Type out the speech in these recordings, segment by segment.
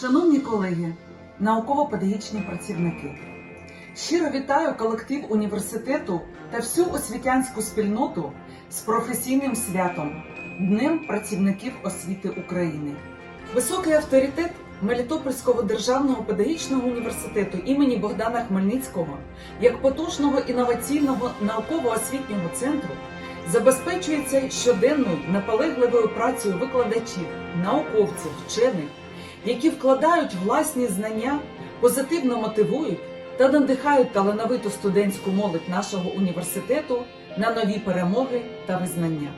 Шановні колеги, науково-педагогічні працівники, щиро вітаю колектив університету та всю освітянську спільноту з професійним святом Днем працівників освіти України. Високий авторитет Мелітопольського державного педагогічного університету імені Богдана Хмельницького як потужного інноваційного науково-освітнього центру забезпечується щоденною наполегливою працею викладачів, науковців, вчених, які вкладають власні знання, позитивно мотивують та надихають талановиту студентську молодь нашого університету на нові перемоги та визнання.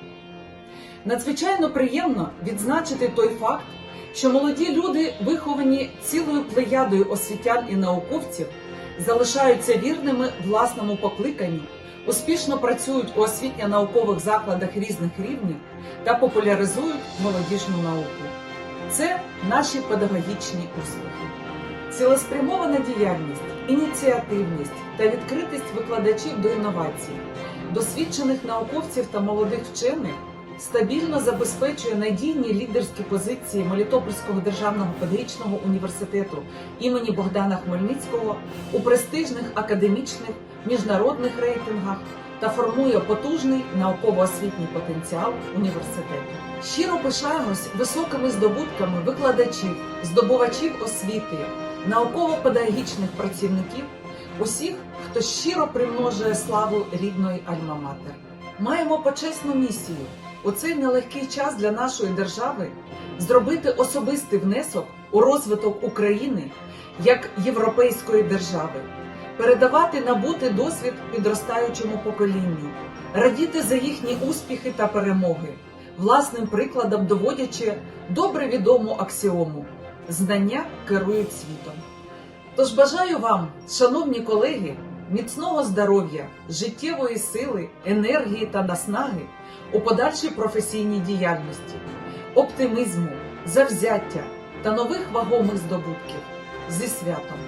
Надзвичайно приємно відзначити той факт, що молоді люди, виховані цілою плеядою освітян і науковців, залишаються вірними власному покликанню, успішно працюють у освітньо-наукових закладах різних рівнів та популяризують молодіжну науку. Це наші педагогічні успіхи. Цілеспрямована діяльність, ініціативність та відкритість викладачів до інновацій, досвідчених науковців та молодих вчених стабільно забезпечує надійні лідерські позиції Мелітопольського державного педагогічного університету імені Богдана Хмельницького у престижних академічних міжнародних рейтингах та формує потужний науково-освітній потенціал університету. Щиро пишаємось високими здобутками викладачів, здобувачів освіти, науково-педагогічних працівників, усіх, хто щиро примножує славу рідної Альма-Матер. Маємо почесну місію у цей нелегкий час для нашої держави зробити особистий внесок у розвиток України як європейської держави, передавати набутий досвід підростаючому поколінню, радіти за їхні успіхи та перемоги, власним прикладом доводячи добре відому аксіому знання керують світом. Тож бажаю вам, шановні колеги, міцного здоров'я, життєвої сили, енергії та наснаги у подальшій професійній діяльності, оптимізму, завзяття та нових вагомих здобутків зі святом.